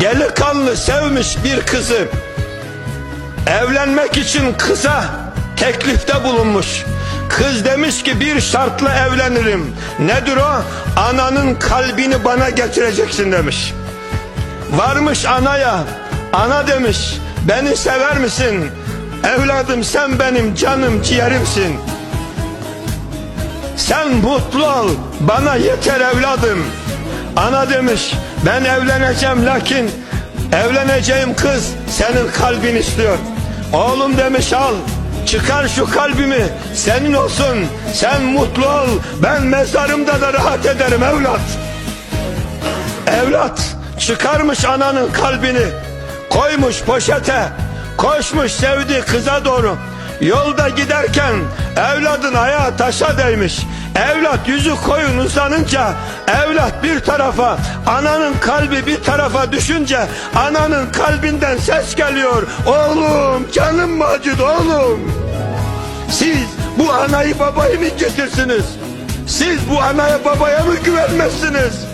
delikanlı sevmiş bir kızı evlenmek için kıza teklifte bulunmuş. Kız demiş ki bir şartla evlenirim. Nedir o? Ananın kalbini bana getireceksin demiş. Varmış anaya. Ana demiş. Beni sever misin? Evladım sen benim canım ciğerimsin. Sen mutlu ol. Bana yeter evladım. Ana demiş. Ben evleneceğim lakin evleneceğim kız senin kalbin istiyor. Oğlum demiş al. Çıkar şu kalbimi senin olsun. Sen mutlu ol. Ben mezarımda da rahat ederim evlat. Evlat çıkarmış ananın kalbini koymuş poşete koşmuş sevdiği kıza doğru yolda giderken evladın ayağı taşa değmiş evlat yüzü koyun uzanınca evlat bir tarafa ananın kalbi bir tarafa düşünce ananın kalbinden ses geliyor. Oğlum canım mı acıdı oğlum? Siz bu anayı babayı mı incitirsiniz siz bu anaya babaya mı güvenmezsiniz